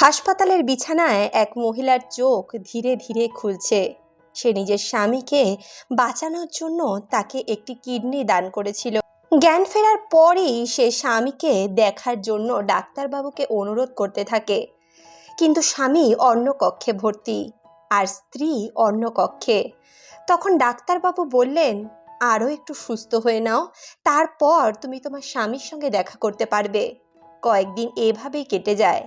হাসপাতালের বিছানায় এক মহিলার চোখ ধীরে ধীরে খুলছে। সে নিজের স্বামীকে বাঁচানোর জন্য তাকে একটি কিডনি দান করেছিল। জ্ঞান ফেরার পরই সে স্বামীকে দেখার জন্য ডাক্তারবাবুকে অনুরোধ করতে থাকে। কিন্তু স্বামী অন্য কক্ষে ভর্তি আর স্ত্রী অন্য কক্ষে। তখন ডাক্তারবাবু বললেন, আরও একটু সুস্থ হয়ে নাও, তারপর তুমি তোমার স্বামীর সঙ্গে দেখা করতে পারবে। কয়েকদিন এভাবেই কেটে যায়।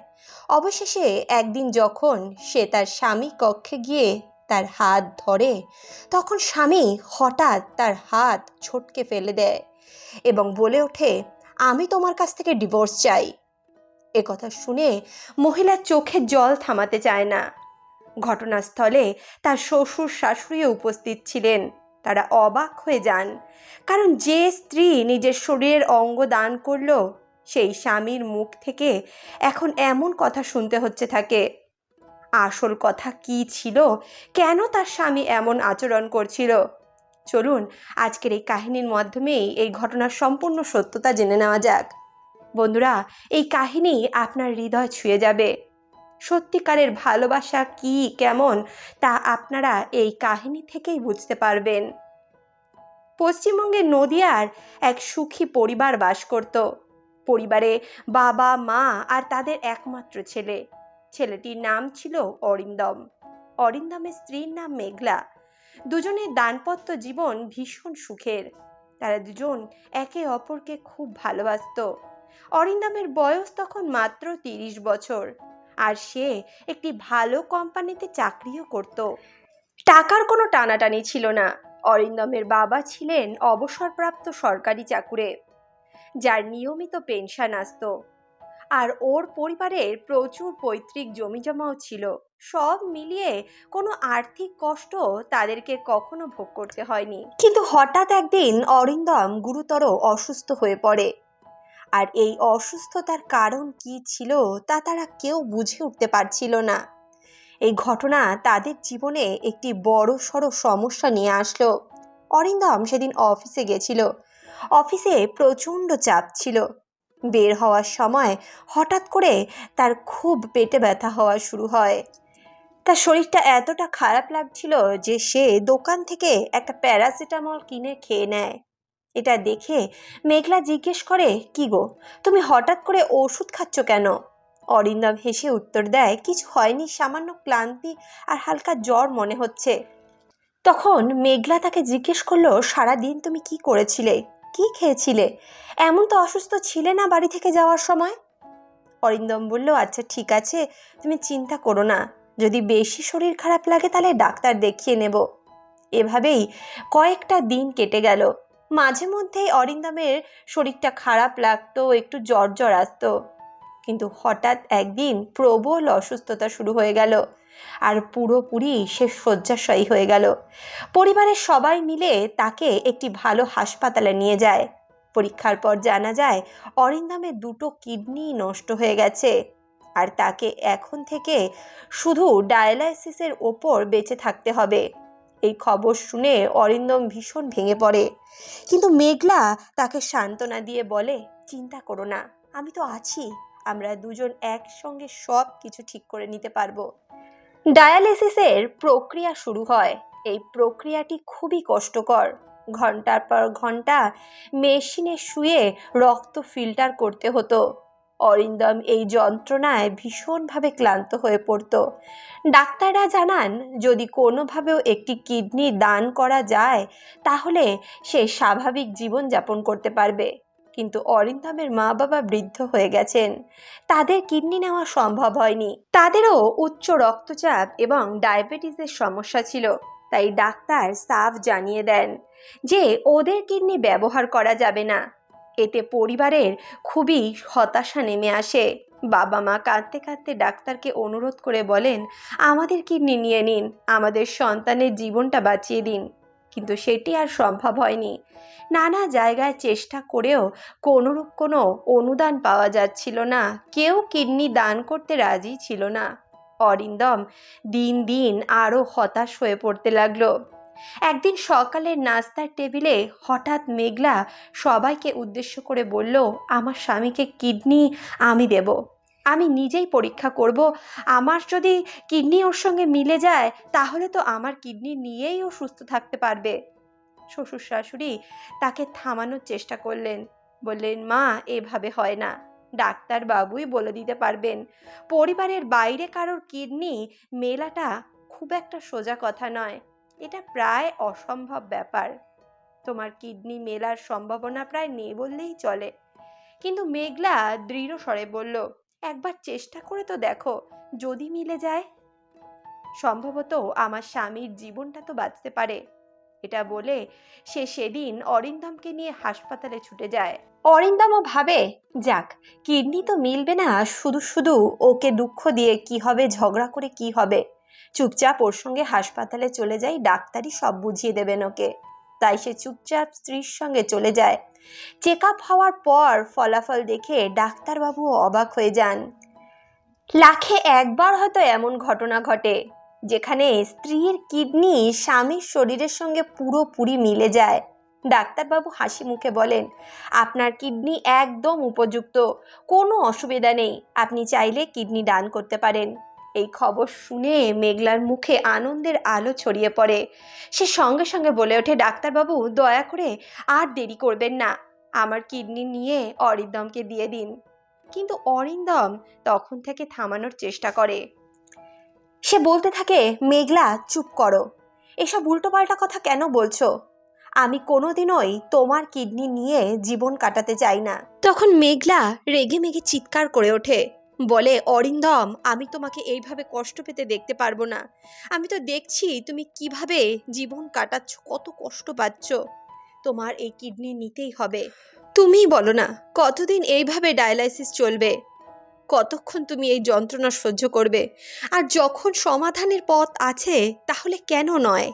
অবশেষে একদিন যখন সে তার স্বামী কক্ষে গিয়ে তার হাত ধরে, তখন স্বামী হঠাৎ তার হাত ছটকে ফেলে দেয় এবং বলে ওঠে, আমি তোমার কাছ থেকে ডিভোর্স চাই। এ কথা শুনে মহিলার চোখে জল থামাতে চায় না। ঘটনাস্থলে তার শ্বশুর শাশুড়িও উপস্থিত ছিলেন। তারা অবাক হয়ে যান, কারণ যে স্ত্রী নিজের শরীরের অঙ্গ দান করল সেই স্বামীর মুখ থেকে এখন এমন কথা শুনতে হচ্ছে থাকে আসল কথা কি ছিল? কেন তার স্বামী এমন আচরণ করছিল? চলুন, আজকের এই কাহিনীর মাধ্যমেই এই ঘটনার সম্পূর্ণ সত্যতা জেনে নেওয়া যাক। বন্ধুরা, এই কাহিনী আপনার হৃদয় ছুঁয়ে যাবে। সত্যিকারের ভালোবাসা কি, কেমন, তা আপনারা এই কাহিনী থেকেই বুঝতে পারবেন। পশ্চিমবঙ্গের নদিয়ার এক সুখী পরিবার বাস করত। পরিবারে বাবা, মা আর তাদের একমাত্র ছেলে। ছেলেটির নাম ছিল অরিন্দম। অরিন্দমের স্ত্রীর নাম মেঘলা। দুজনের দানপত্য জীবন ভীষণ সুখের। তারা দুজন একে অপরকে খুব ভালোবাসত। অরিন্দমের বয়স তখন মাত্র তিরিশ বছর আর সে একটি ভালো কোম্পানিতে চাকরিও করত। টাকার কোনো টানাটানি ছিল না। অরিন্দমের বাবা ছিলেন অবসরপ্রাপ্ত সরকারি চাকুরে। যার নিয়মিত পেনশন আসতো। আর ওর পরিবারের প্রচুর পৈতৃক জমিজমাও ছিল। সব মিলিয়ে কোনো আর্থিক কষ্ট তাদেরকে কখনো ভোগ করতে হয়নি। কিন্তু হঠাৎ একদিন অরিন্দম গুরুতর অসুস্থ হয়ে পড়ে। আর এই অসুস্থতার কারণ কি ছিল তা তারা কেউ বুঝে উঠতে পারছিল না। এই ঘটনা তাদের জীবনে একটি বড় সড়ো সমস্যা নিয়ে আসলো। অরিন্দম সেদিন অফিসে গেছিল। অফিসে প্রচণ্ড চাপ ছিল। বের হওয়ার সময় হঠাৎ করে তার খুব পেটে ব্যথা হওয়া শুরু হয়। তার শরীরটা এতটা খারাপ লাগছিল যে সে দোকান থেকে একটা প্যারাসিটামল কিনে খেয়ে নেয়। এটা দেখে মেঘলা জিজ্ঞেস করে, কি গো, তুমি হঠাৎ করে ওষুধ খাচ্ছ কেন? অরিন্দম হেসে উত্তর দেয়, কিছু হয়নি, সামান্য ক্লান্তি আর হালকা জ্বর মনে হচ্ছে। তখন মেঘলা তাকে জিজ্ঞেস করল, সারাদিন তুমি কি করেছিলে? কি খেয়েছিলে? এমন তো অসুস্থ ছিলে না বাড়ি থেকে যাওয়ার সময়? অরিন্দম বলল আচ্ছা ঠিক আছে, তুমি চিন্তা করো না। যদি বেশি শরীর খারাপ লাগে, তাহলে ডাক্তার দেখিয়ে নেব। এভাবেই কয়েকটা দিন কেটে গেল। মাঝে মধ্যেই অরিন্দমের শরীরটা খারাপ লাগতো, একটু জ্বর জ্বর আসতো। কিন্তু হঠাৎ একদিন প্রবল অসুস্থতা শুরু হয়ে গেল। আর পুরোপুরি সে শয্যাশয়ী হয়ে গেল। পরিবারের সবাই মিলে তাকে একটি ভালো হাসপাতালে নিয়ে যায়। পরীক্ষার পর জানা যায় অরিন্দমের দুটো কিডনি নষ্ট হয়ে গেছে। আর তাকে এখন থেকে শুধু ডায়ালাইসিসের ওপর বেঁচে থাকতে হবে। এই খবর শুনে অরিন্দম ভীষণ ভেঙে পড়ে। কিন্তু মেঘলা তাকে সান্ত্বনা দিয়ে বলে, চিন্তা করো না, আমি তো আছি। আমরা দুজন একসঙ্গে সব কিছু ঠিক করে নিতে পারব। ডায়ালিসিসের প্রক্রিয়া শুরু হয়। এই প্রক্রিয়াটি খুবই কষ্টকর। ঘণ্টার পর ঘণ্টা মেশিনে শুয়ে রক্ত ফিল্টার করতে হতো। অরিন্দম এই যন্ত্রণায় ভীষণভাবে ক্লান্ত হয়ে পড়তো। ডাক্তাররা জানান, যদি কোনোভাবেও একটি কিডনি দান করা যায়, তাহলে সে স্বাভাবিক জীবনযাপন করতে পারবে। কিন্তু অরিন্দমের মা বাবা বৃদ্ধ হয়ে গেছেন। তাদের কিডনি নেওয়া সম্ভব হয়নি। তাদেরও উচ্চ রক্তচাপ এবং ডায়াবেটিসের সমস্যা ছিল, তাই ডাক্তার সাফ জানিয়ে দেন যে ওদের কিডনি ব্যবহার করা যাবে না। এতে পরিবারের খুবই হতাশা নেমে আসে। বাবা মা কাঁদতে কাঁদতে ডাক্তারকে অনুরোধ করে বলেন, আমাদের কিডনি নিয়ে নিন, আমাদের সন্তানের জীবনটা বাঁচিয়ে দিন। কিন্তু সেটি আর সম্ভব হয়নি। নানা জায়গায় চেষ্টা করেও কোনোরূপ কোনো অনুদান পাওয়া যাচ্ছিল না। কেউ কিডনি দান করতে রাজি ছিল না। অরিন্দম দিন দিন আরও হতাশ হয়ে পড়তে লাগল। একদিন সকালের নাস্তার টেবিলে হঠাৎ মেঘলা সবাইকে উদ্দেশ্য করে বলল, আমার স্বামীকে কিডনি আমি দেব। আমি নিজেই পরীক্ষা করব। আমার যদি কিডনি ওর সঙ্গে মিলে যায়, তাহলে তো আমার কিডনি নিয়েই ও সুস্থ থাকতে পারবে। শ্বশুর শাশুড়ি তাকে থামানোর চেষ্টা করলেন। বললেন, মা, এভাবে হয় না। ডাক্তার বাবুই বলে দিতে পারবেন। পরিবারের বাইরে কারোর কিডনি মেলাটা খুব একটা সোজা কথা নয়। এটা প্রায় অসম্ভব ব্যাপার। তোমার কিডনি মেলার সম্ভাবনা প্রায় নেই বললেই চলে। কিন্তু মেঘলা দৃঢ় স্বরে বলল একবার চেষ্টা করে তো দেখো, যদি মিলে যায়। সম্ভবত আমার স্বামীর জীবনটা তো বাঁচতে পারে। এটা বলে সে সেদিন অরিন্দমকে নিয়ে হাসপাতালে ছুটে যায়। অরিন্দমও ভাবে, যাক, কিডনি তো মিলবে না, শুধু শুধু ওকে দুঃখ দিয়ে কি হবে, ঝগড়া করে কি হবে? চুপচাপ ওর সঙ্গে হাসপাতালে চলে যাই, ডাক্তারই সব বুঝিয়ে দেবেন ওকে। তাই সে চুপচাপ স্ত্রীর সঙ্গে চলে যায়। চেক আপ হওয়ার পর ফলাফল দেখে ডাক্তারবাবুও অবাক হয়ে যান। লাখে একবার হয়তো এমন ঘটনা ঘটে, যেখানে স্ত্রীর কিডনি স্বামীর শরীরের সঙ্গে পুরোপুরি মিলে যায়। ডাক্তারবাবু হাসি মুখে বলেন, আপনার কিডনি একদম উপযুক্ত, কোনো অসুবিধা নেই, আপনি চাইলে কিডনি দান করতে পারেন। এই খবর শুনে মেঘলার মুখে আনন্দের আলো ছড়িয়ে পড়ে। সে সঙ্গে সঙ্গে বলে ওঠে, ডাক্তারবাবু, দয়া করে আর দেরি করবেন না। আমার কিডনি নিয়ে অরিন্দমকে দিয়ে দিন। কিন্তু অরিন্দম তখন থেকে থামানোর চেষ্টা করে। সে বলতে থাকে, মেঘলা, চুপ করো। এসব উল্টোপাল্টা কথা কেন বলছো? আমি কোনোদিনই তোমার কিডনি নিয়ে জীবন কাটাতে চাই না। তখন মেঘলা রেগে মেগে চিৎকার করে ওঠে। বলে, অরিন্দম, আমি তোমাকে এইভাবে কষ্ট পেতে দেখতে পারব না। আমি তো দেখছি তুমি কীভাবে জীবন কাটাচ্ছ, কত কষ্ট পাচ্ছ। তোমার এই কিডনি নিতেই হবে। তুমিই বলো না, কতদিন এইভাবে ডায়ালাইসিস চলবে? কতক্ষণ তুমি এই যন্ত্রণা সহ্য করবে? আর যখন সমাধানের পথ আছে, তাহলে কেন নয়?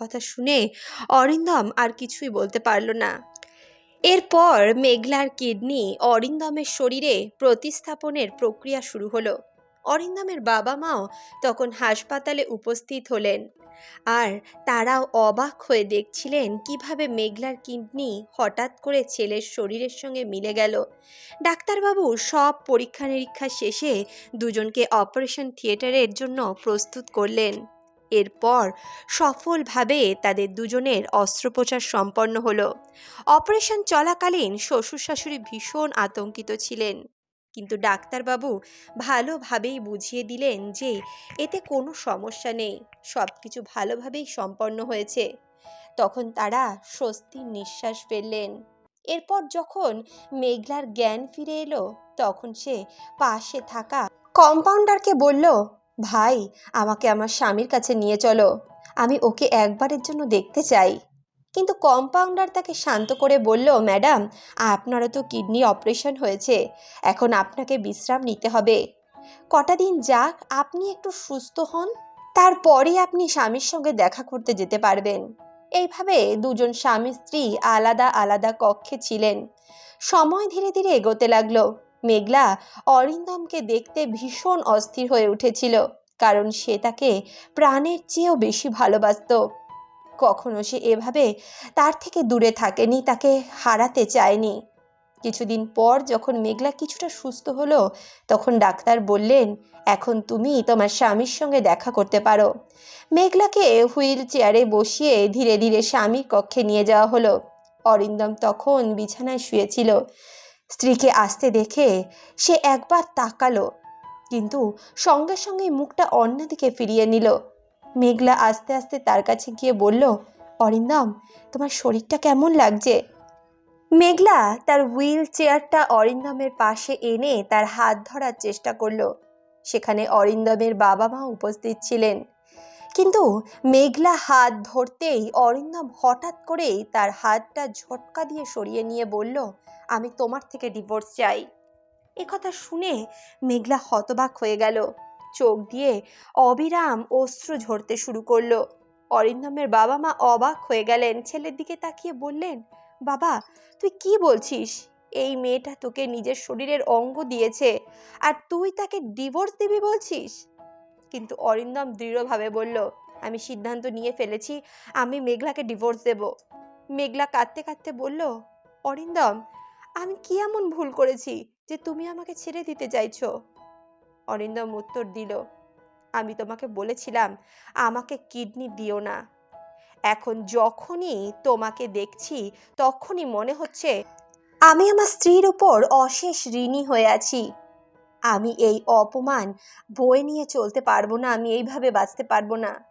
কথা শুনে অরিন্দম আর কিছুই বলতে পারল না। এরপর মেঘলার কিডনি অরিন্দমের শরীরে প্রতিস্থাপনের প্রক্রিয়া শুরু হলো। অরিন্দমের বাবা মাও তখন হাসপাতালে উপস্থিত হলেন। আর তারাও অবাক হয়ে দেখছিলেন কীভাবে মেঘলার কিডনি হঠাৎ করে ছেলের শরীরের সঙ্গে মিলে গেল। ডাক্তারবাবু সব পরীক্ষা নিরীক্ষা শেষে দুজনকে অপারেশন থিয়েটারের জন্য প্রস্তুত করলেন। এরপর সফলভাবে তাদের দুজনের অস্ত্রোপচার সম্পন্ন হলো। অপারেশন চলাকালীন শ্বশুর শাশুড়ি ভীষণ আতঙ্কিত ছিলেন। কিন্তু ডাক্তারবাবু ভালোভাবেই বুঝিয়ে দিলেন যে এতে কোনো সমস্যা নেই সব কিছু ভালোভাবেই সম্পন্ন হয়েছে। তখন তারা স্বস্তির নিঃশ্বাস ফেললেন। এরপর যখন মেঘলার জ্ঞান ফিরে এলো, তখন সে পাশে থাকা কম্পাউন্ডারকে বলল ভাই, আমাকে আমার স্বামীর কাছে নিয়ে চলো। আমি ওকে একবারের জন্য দেখতে চাই। কিন্তু কম্পাউন্ডার তাকে শান্ত করে বলল, ম্যাডাম, আপনারও তো কিডনি অপারেশন হয়েছে। এখন আপনাকে বিশ্রাম নিতে হবে। কটা দিন যাক, আপনি একটু সুস্থ হন। তারপরে আপনি স্বামীর সঙ্গে দেখা করতে যেতে পারবেন। এইভাবে দুজন স্বামী স্ত্রী আলাদা আলাদা কক্ষে ছিলেন। সময় ধীরে ধীরে এগোতে লাগল। মেঘলা অরিন্দমকে দেখতে ভীষণ অস্থির হয়ে উঠেছিল, কারণ সে তাকে প্রাণের চেয়েও বেশি ভালোবাসতো। কখনো সে এভাবে তার থেকে দূরে থাকেনি, তাকে হারাতে চায়নি। কিছুদিন পর যখন মেঘলা কিছুটা সুস্থ হলো, তখন ডাক্তার বললেন, এখন তুমি তোমার স্বামীর সঙ্গে দেখা করতে পারো। মেঘলাকে হুইল চেয়ারে বসিয়ে ধীরে ধীরে স্বামীর কক্ষে নিয়ে যাওয়া হলো। অরিন্দম তখন বিছানায় শুয়েছিল। স্ত্রীকে আসতে দেখে সে একবার তাকালো, কিন্তু সঙ্গে সঙ্গে মুখটা অন্যদিকে ফিরিয়ে নিল। মেঘলা আস্তে আস্তে তার কাছে গিয়ে বলল, অরিন্দম, তোমার শরীরটা কেমন লাগছে? মেঘলা তার হুইল চেয়ারটা অরিন্দমের পাশে এনে তার হাত ধরার চেষ্টা করল। সেখানে অরিন্দমের বাবা মা উপস্থিত ছিলেন। কিন্তু মেঘলা হাত ধরতেই অরিন্দম হঠাৎ করেই তার হাতটা ঝটকা দিয়ে সরিয়ে নিয়ে বলল আমি তোমার থেকে ডিভোর্স চাই। কথা শুনে মেঘলা হতবাক হয়ে গেল। চোখ দিয়ে অবিরাম অস্ত্র ঝরতে শুরু করল। অরিন্দমের বাবা মা অবাক হয়ে গেলেন। ছেলের দিকে তাকিয়ে বললেন, বাবা, তুই কি বলছিস? এই মেয়েটা তোকে নিজের শরীরের অঙ্গ দিয়েছে আর তুই তাকে ডিভোর্স দিবি বলছিস? কিন্তু অরিন্দম দৃঢ়ভাবে বলল, আমি সিদ্ধান্ত নিয়ে ফেলেছি, আমি মেঘলাকে ডিভোর্স দেব। মেঘলা কাঁদতে কাঁদতে বলল, অরিন্দম আমি কি এমন ভুল করেছি যে তুমি আমাকে ছেড়ে দিতে চাইছো? অরিন্দম উত্তর দিল, আমি তোমাকে বলেছিলাম, আমাকে কিডনি দিও না। এখন যখনই তোমাকে দেখছি, তখনই মনে হচ্ছে আমি আমার স্ত্রীর উপর অশেষ ঋণী হয়ে আছি। আমি এই অপমান বয়ে নিয়ে চলতে পারব না, আমি এইভাবে বাঁচতে পারব না।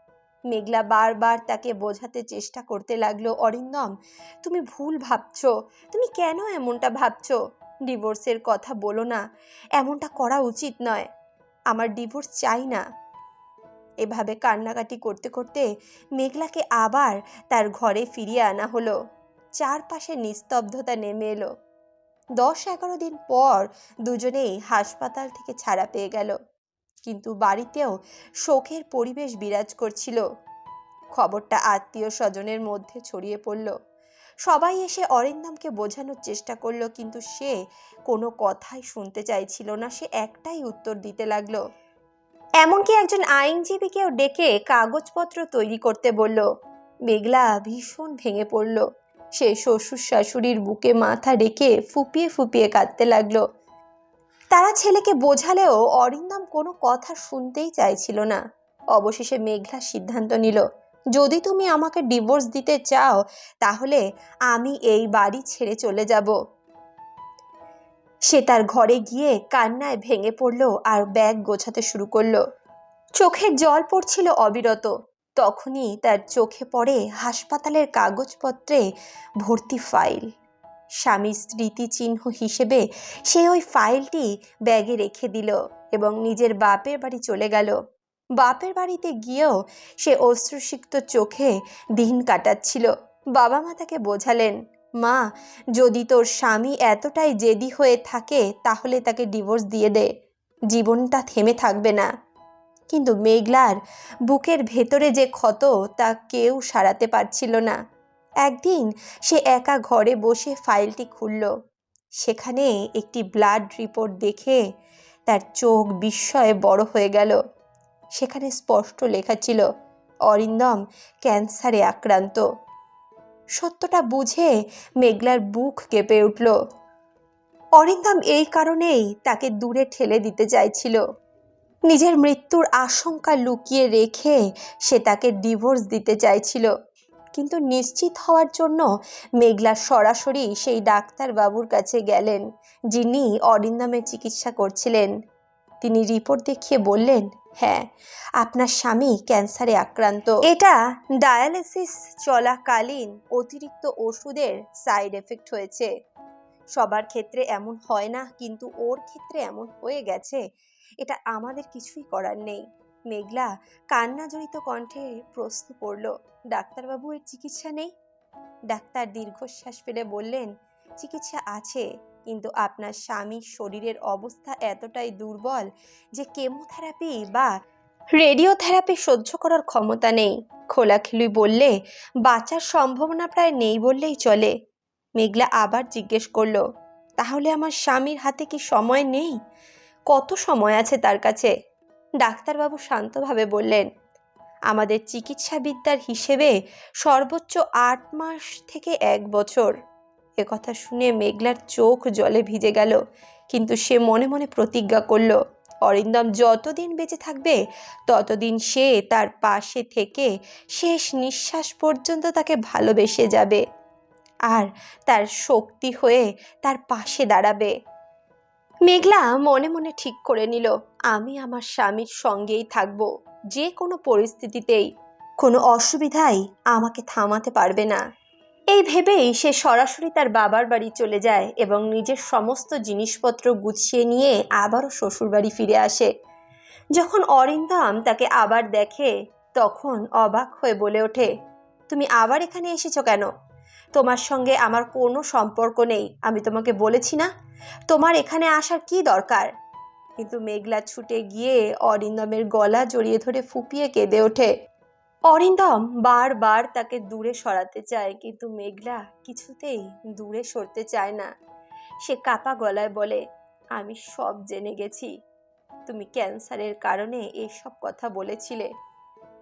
মেঘলা বারবার তাকে বোঝাতে চেষ্টা করতে লাগল, অরিন্দম, তুমি ভুল ভাবছ। তুমি কেন এমনটা ভাবছ? ডিভোর্সের কথা বলো না। এমনটা করা উচিত নয়। আমার ডিভোর্স চাই না। এভাবে কান্নাকাটি করতে করতে মেঘলাকে আবার তার ঘরে ফিরিয়ে আনা হলো। চারপাশে নিস্তব্ধতা নেমে এলো। দশ এগারো দিন পর দুজনেই হাসপাতাল থেকে ছাড়া পেয়ে গেল। কিন্তু বাড়িতেও শোকের পরিবেশ বিরাজ করছিল। খবরটা আত্মীয় স্বজনের মধ্যে ছড়িয়ে পড়ল। সবাই এসে অরিন্দমকে বোঝানোর চেষ্টা করল, কিন্তু সে কোনো কথাই শুনতে চাইছিল না, সে একটাই উত্তর দিতে লাগল। এমনকি একজন আইনজীবীকেও ডেকে কাগজপত্র তৈরি করতে বলল। মেঘলা ভীষণ ভেঙে পড়ল। সে শ্বশুর শাশুড়ির বুকে মাথা রেখে ফুপিয়ে ফুপিয়ে কাঁদতে লাগল। তারা ছেলেকে বোঝালেও অরিন্দম কোনো কথা শুনতেই চাইছিল না। অবশেষে মেঘলা সিদ্ধান্ত নিল, যদি তুমি আমাকে ডিভোর্স দিতে চাও, তাহলে আমি এই বাড়ি ছেড়ে চলে যাব। সে তার ঘরে গিয়ে কান্নায় ভেঙে পড়ল আর ব্যাগ গোছাতে শুরু করল। চোখের জল পড়ছিল অবিরত। তখনই তার চোখে পড়ে হাসপাতালের কাগজপত্রে ভর্তি ফাইল। স্বামীর স্মৃতিচিহ্ন হিসেবে সে ওই ফাইলটি ব্যাগে রেখে দিল এবং নিজের বাপের বাড়ি চলে গেল। বাপের বাড়িতে গিয়েও সে অশ্রুসিক্ত চোখে দিন কাটাচ্ছিল। বাবা মা তাকে বোঝালেন, মা, যদি তোর স্বামী এতটাই জেদি হয়ে থাকে, তাহলে তাকে ডিভোর্স দিয়ে দে। জীবনটা থেমে থাকবে না। কিন্তু মেঘলার বুকের ভেতরে যে ক্ষত, তা কেউ সারাতে পারছিল না। একদিন সে একা ঘরে বসে ফাইলটি খুলল। সেখানে একটি ব্লাড রিপোর্ট দেখে তার চোখ বিস্ময়ে বড় হয়ে গেল। সেখানে স্পষ্ট লেখা ছিল, অরিন্দম ক্যান্সারে আক্রান্ত। সত্যটা বুঝে মেঘলার বুক কেঁপে উঠল। অরিন্দম এই কারণেই তাকে দূরে ঠেলে দিতে চাইছিল। নিজের মৃত্যুর আশঙ্কা লুকিয়ে রেখে সে তাকে ডিভোর্স দিতে চাইছিল। কিন্তু নিশ্চিত হওয়ার জন্য মেঘলা সরাসরি সেই ডাক্তারবাবুর কাছে গেলেন, যিনি অরিন্দমের চিকিৎসা করছিলেন। তিনি রিপোর্ট দেখিয়ে বললেন হ্যাঁ আপনার স্বামী ক্যান্সারে আক্রান্ত। এটা ডায়ালিসিস চলাকালীন অতিরিক্ত ওষুধের সাইড এফেক্ট হয়েছে। সবার ক্ষেত্রে এমন হয় না, কিন্তু ওর ক্ষেত্রে এমন হয়ে গেছে। এটা আমাদের কিছুই করার নেই। মেঘলা কান্নাজড়িত কণ্ঠে প্রশ্ন করল, ডাক্তারবাবু, এর চিকিৎসা নেই? ডাক্তার দীর্ঘশ্বাস ফেলে বললেন, চিকিৎসা আছে, কিন্তু আপনার স্বামীর শরীরের অবস্থা এতটাই দুর্বল যে কেমোথেরাপি বা রেডিওথেরাপি সহ্য করার ক্ষমতা নেই। খোলাখেলি বললে, বাঁচার সম্ভাবনা প্রায় নেই বললেই চলে। মেঘলা আবার জিজ্ঞেস করল, তাহলে আমার স্বামীর হাতে কি সময় নেই? কত সময় আছে তার কাছে? ডাক্তারবাবু শান্তভাবে বললেন, আমাদের চিকিৎসাবিদ্যার হিসেবে সর্বোচ্চ আট মাস থেকে এক বছর। এ কথা শুনে মেঘলার চোখ জলে ভিজে গেল, কিন্তু সে মনে মনে প্রতিজ্ঞা করল, অরিন্দম যতদিন বেঁচে থাকবে, ততদিন সে তার পাশে থেকে শেষ নিঃশ্বাস পর্যন্ত তাকে ভালোবেসে যাবে আর তার শক্তি হয়ে তার পাশে দাঁড়াবে। মেঘলা মনে মনে ঠিক করে নিল আমি আমার স্বামীর সঙ্গেই থাকব, যে কোনো পরিস্থিতিতেই। কোনো অসুবিধাই আমাকে থামাতে পারবে না। এই ভেবেই সে সরাসরি তার বাবার বাড়ি চলে যায় এবং নিজের সমস্ত জিনিসপত্র গুছিয়ে নিয়ে আবারও শ্বশুরবাড়ি ফিরে আসে। যখন অরিন্দম তাকে আবার দেখে, তখন অবাক হয়ে বলে ওঠে, তুমি আবার এখানে এসেছ কেন? তোমার সঙ্গে আমার কোনো সম্পর্ক নেই, আমি তোমাকে বলেছি না? তোমার এখানে আসার কি দরকার? কিন্তু মেঘলা ছুটে গিয়ে অরিন্দমের গলা জড়িয়ে ধরে ফুপিয়ে কেঁদে ওঠে। অরিন্দম বারবার তাকে দূরে সরাতে চায়, কিন্তু মেঘলা কিছুতেই দূরে সরতে চায় না। সে কাপা গলায় বলে, আমি সব জেনে গেছি। তুমি ক্যান্সারের কারণে এসব কথা বলেছিলে।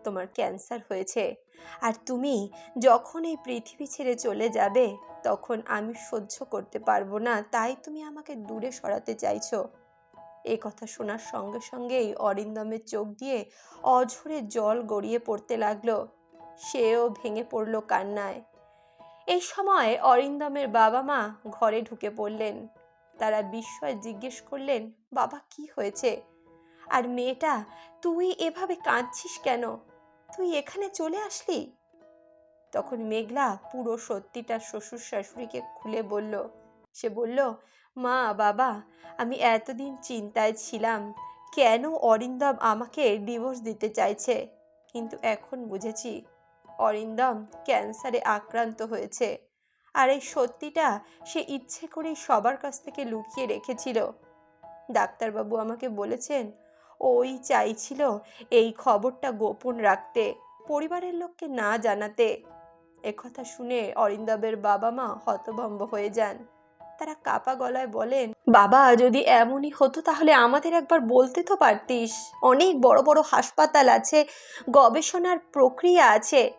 তোমার ক্যান্সার হয়েছে। আর তুমি যখন এই পৃথিবী ছেড়ে চলে যাবে, তখন আমি সহ্য করতে পারব না। তাই তুমি আমাকে দূরে সরাতে চাইছো। এই কথা শোনার সঙ্গে সঙ্গেই অরিন্দমের চোখ দিয়ে অঝরে জল গড়িয়ে পড়তে লাগল। সেও ভেঙে পড়ল কান্নায়। এই সময় অরিন্দমের বাবা মা ঘরে ঢুকে পড়লেন। তারা বিস্ময় জিজ্ঞেস করলেন, বাবা, কি হয়েছে? আর মেয়েটা, তুই এভাবে কাঁদছিস কেন? তুই এখানে চলে আসলি? তখন মেঘলা পুরো সত্যিটা শ্বশুর শাশুড়িকে খুলে বলল। সে বলল মা, বাবা, আমি এতদিন চিন্তায় ছিলাম কেন অরিন্দম আমাকে ডিভোর্স দিতে চাইছে। কিন্তু এখন বুঝেছি অরিন্দম ক্যান্সারে আক্রান্ত হয়েছে। আর এই সত্যিটা সে ইচ্ছে করেই সবার কাছ থেকে লুকিয়ে রেখেছিল। ডাক্তারবাবু আমাকে বলেছেন, ওই চাইছিল এই খবরটা গোপন রাখতে, পরিবারের লোককে না জানাতে। একথা শুনে অরিন্দবের বাবা মা হতভম্ব হয়ে যান। তারা কাপা গলায় বলেন, বাবা, যদি এমনই হতো তাহলে আমাদের একবার বলতে তো পারতিস। অনেক বড় বড় হাসপাতাল আছে, গবেষণার প্রক্রিয়া আছে।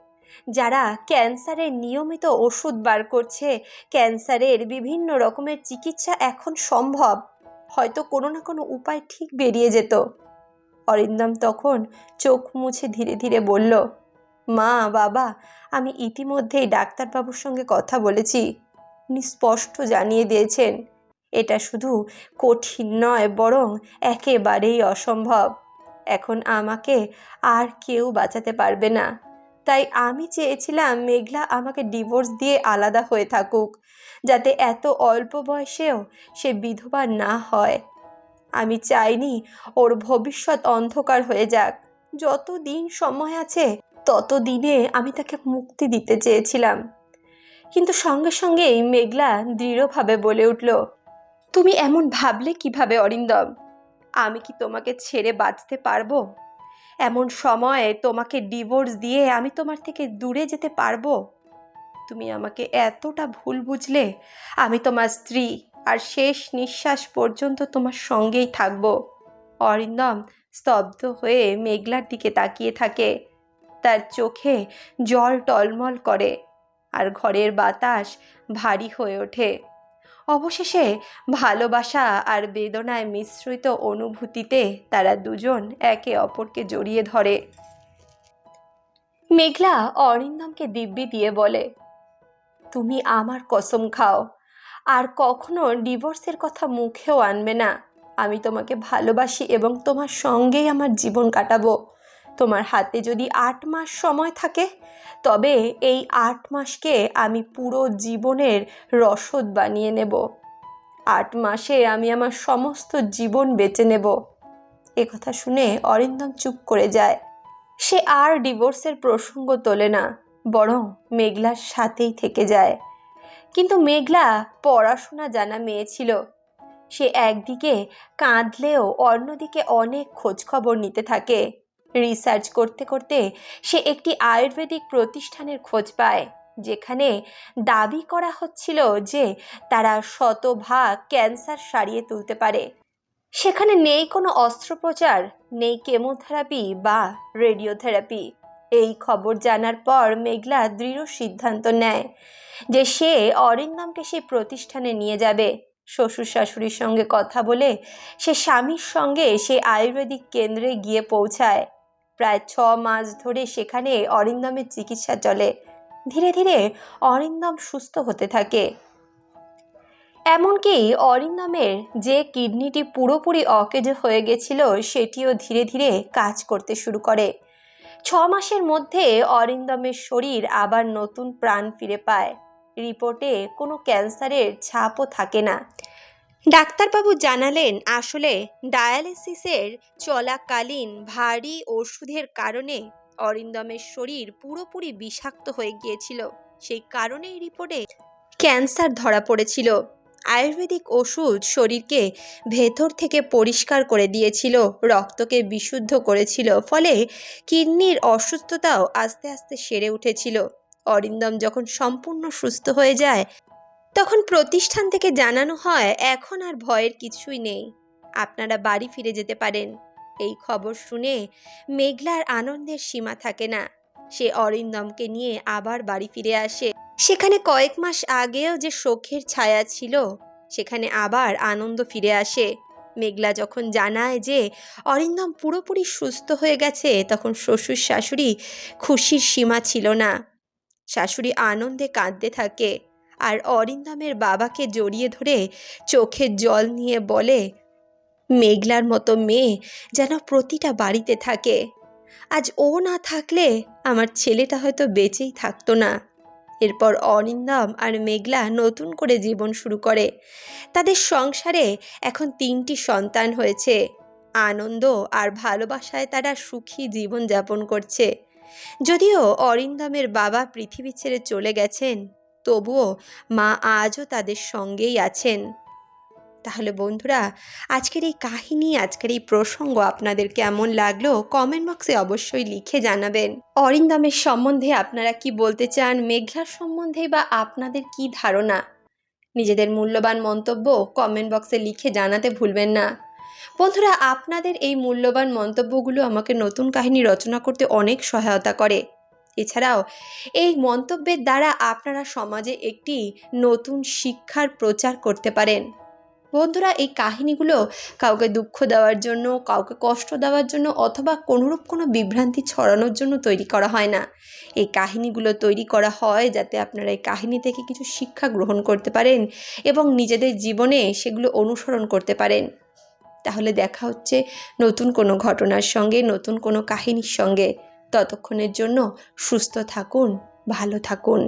যারা ক্যান্সারের নিয়মিত ওষুধ বার করছে, ক্যান্সারের বিভিন্ন রকমের চিকিৎসা এখন সম্ভব। হয়তো কোনো না কোনো উপায় ঠিক বেরিয়ে যেত। অরিন্দম তখন চোখ মুছে ধীরে ধীরে বলল, মা, বাবা, আমি ইতিমধ্যেই ডাক্তারবাবুর সঙ্গে কথা বলেছি। উনি স্পষ্ট জানিয়ে দিয়েছেন। এটা শুধু কঠিন নয়, বরং একেবারেই অসম্ভব। এখন আমাকে আর কেউ বাঁচাতে পারবে না। তাই আমি চেয়েছিলাম মেঘলা আমাকে ডিভোর্স দিয়ে আলাদা হয়ে থাকুক, যাতে এত অল্প বয়সেও সে বিধবা না হয়। আমি চাইনি ওর ভবিষ্যৎ অন্ধকার হয়ে যাক। যত দিন সময় আছে তত দিনে আমি তাকে মুক্তি দিতে চেয়েছিলাম। কিন্তু সঙ্গে সঙ্গেই মেঘলা, দৃঢ়ভাবে বলে উঠল, তুমি এমন ভাবলে কীভাবে, অরিন্দম? আমি কি তোমাকে ছেড়ে বাঁচতে পারব? এমন সময়ে তোমাকে ডিভোর্স দিয়ে আমি তোমার থেকে দূরে যেতে পারব? তুমি আমাকে এতটা ভুল বুঝলে, আমি তোমার স্ত্রী আর শেষ নিঃশ্বাস পর্যন্ত তোমার সঙ্গেই থাকব। অরিন্দম স্তব্ধ হয়ে মেঘলার দিকে তাকিয়ে থাকে। তার চোখে জল টলমল করে। আর ঘরের বাতাস ভারী হয়ে ওঠে। অবশেষে ভালোবাসা আর বেদনায় মিশ্রিত অনুভূতিতে তারা দুজন একে অপরকে জড়িয়ে ধরে। মেঘলা অরিন্দমকে দিব্যি দিয়ে বলে, তুমি আমার কসম খাও। আর কখনো ডিভোর্সের কথা মুখেও আনবে না। আমি তোমাকে ভালোবাসি এবং তোমার সঙ্গেই আমার জীবন কাটাবো। তোমার হাতে যদি আট মাস সময় থাকে, তবে এই আট মাসকে আমি পুরো জীবনের রসদ বানিয়ে নেব। আট মাসে আমি আমার সমস্ত জীবন বেঁচে নেব। এ কথা শুনে অরিন্দম চুপ করে যায়। সে আর ডিভোর্সের প্রসঙ্গ তোলে না, বরং মেঘলার সাথেই থেকে যায়। কিন্তু মেঘলা পড়াশোনা জানা মেয়ে ছিল। সে একদিকে কাঁদলেও অন্যদিকে অনেক খোঁজখবর নিতে থাকে। রিসার্চ করতে করতে সে একটি আয়ুর্বেদিক প্রতিষ্ঠানের খোঁজ পায়, যেখানে দাবি করা হচ্ছিল যে তারা শতভাগ ক্যান্সার সারিয়ে তুলতে পারে। সেখানে নেই কোনো অস্ত্রোপচার, নেই কেমোথেরাপি বা রেডিওথেরাপি। এই খবর জানার পর মেঘলা দৃঢ় সিদ্ধান্ত নেয় যে সে অরিন্দমকে সেই প্রতিষ্ঠানে নিয়ে যাবে। শ্বশুর শাশুড়ির সঙ্গে কথা বলে সে স্বামীর সঙ্গে সে আয়ুর্বেদিক কেন্দ্রে গিয়ে পৌঁছায়। প্রায় ছ মাস ধরে সেখানে অরিন্দমের চিকিৎসা চলে ধীরে ধীরে অরিন্দম সুস্থ হতে থাকে। এমনকি অরিন্দমের যে কিডনিটি পুরোপুরি অকেজ হয়ে গেছিল, সেটিও ধীরে ধীরে কাজ করতে শুরু করে। ছ মাসের মধ্যে অরিন্দমের শরীর আবার নতুন প্রাণ ফিরে পায়। রিপোর্টে কোনো ক্যান্সারের ছাপও থাকে না। ডাক্তারবাবু জানালেন, আসলে ডায়ালিসিসের চলাকালীন ভারী ওষুধের কারণে অরিন্দমের শরীর পুরোপুরি বিষাক্ত হয়ে গিয়েছিল। সেই কারণেই রিপোর্টে ক্যান্সার ধরা পড়েছিল। আয়ুর্বেদিক ওষুধ শরীরকে ভেতর থেকে পরিষ্কার করে দিয়েছিল, রক্তকে বিশুদ্ধ করেছিল, ফলে কিডনির অসুস্থতাও আস্তে আস্তে সেরে উঠেছিল। অরিন্দম যখন সম্পূর্ণ সুস্থ হয়ে যায় তখন প্রতিষ্ঠান থেকে জানানো হয়, এখন আর ভয়ের কিছুই নেই। আপনারা বাড়ি ফিরে যেতে পারেন। এই খবর শুনে মেঘলার আনন্দের সীমা থাকে না। সে অরিন্দমকে নিয়ে আবার বাড়ি ফিরে আসে। সেখানে কয়েক মাস আগেও যে শোকের ছায়া ছিল, সেখানে আবার আনন্দ ফিরে আসে। মেঘলা যখন জানায় যে অরিন্দম পুরোপুরি সুস্থ হয়ে গেছে, তখন শ্বশুর শাশুড়ি খুশির সীমা ছিল না। শাশুড়ি আনন্দে কাঁদতে থাকে। আর অরিন্দমের বাবাকে জড়িয়ে ধরে চোখের জল নিয়ে বলে, মেঘলার মতো মেয়ে যেন প্রতিটা বাড়িতে থাকে। আজ ও না থাকলে আমার ছেলেটা হয়তো বেঁচেই থাকতো না। এরপর অরিন্দম আর মেঘলা নতুন করে জীবন শুরু করে। তাদের সংসারে এখন তিনটি সন্তান হয়েছে। আনন্দ আর ভালোবাসায় তারা সুখী জীবন যাপন করছে। যদিও অরিন্দমের বাবা পৃথিবী ছেড়ে চলে গেছেন তবুও মা আজও তাদের সঙ্গেই আছেন। তাহলে বন্ধুরা, আজকের এই কাহিনী, আজকের এই প্রসঙ্গ আপনাদের কেমন লাগল কমেন্ট বক্সে অবশ্যই লিখে জানাবেন। অরিন্দমের সম্বন্ধে আপনারা কি বলতে চান, মেঘলার সম্বন্ধে বা আপনাদের কি ধারণা? নিজেদের মূল্যবান মন্তব্য কমেন্ট বক্সে লিখে জানাতে ভুলবেন না। বন্ধুরা, আপনাদের এই মূল্যবান মন্তব্যগুলো আমাকে নতুন কাহিনী রচনা করতে অনেক সহায়তা করে। এছাড়াও এই মন্তব্যের দ্বারা আপনারা সমাজে একটি নতুন শিক্ষার প্রচার করতে পারেন। বন্ধুরা, এই কাহিনীগুলো কাউকে দুঃখ দেওয়ার জন্য, কাউকে কষ্ট দেওয়ার জন্য অথবা কোনোরূপ কোনো বিভ্রান্তি ছড়ানোর জন্য তৈরি করা হয় না। এই কাহিনীগুলো তৈরি করা হয় যাতে আপনারা এই কাহিনী থেকে কিছু শিক্ষা গ্রহণ করতে পারেন এবং নিজেদের জীবনে সেগুলো অনুসরণ করতে পারেন। তাহলে দেখা হচ্ছে নতুন কোনো ঘটনার সঙ্গে, নতুন কোনো কাহিনীর সঙ্গে। ততক্ষণের জন্য সুস্থ থাকুন ভালো থাকুন।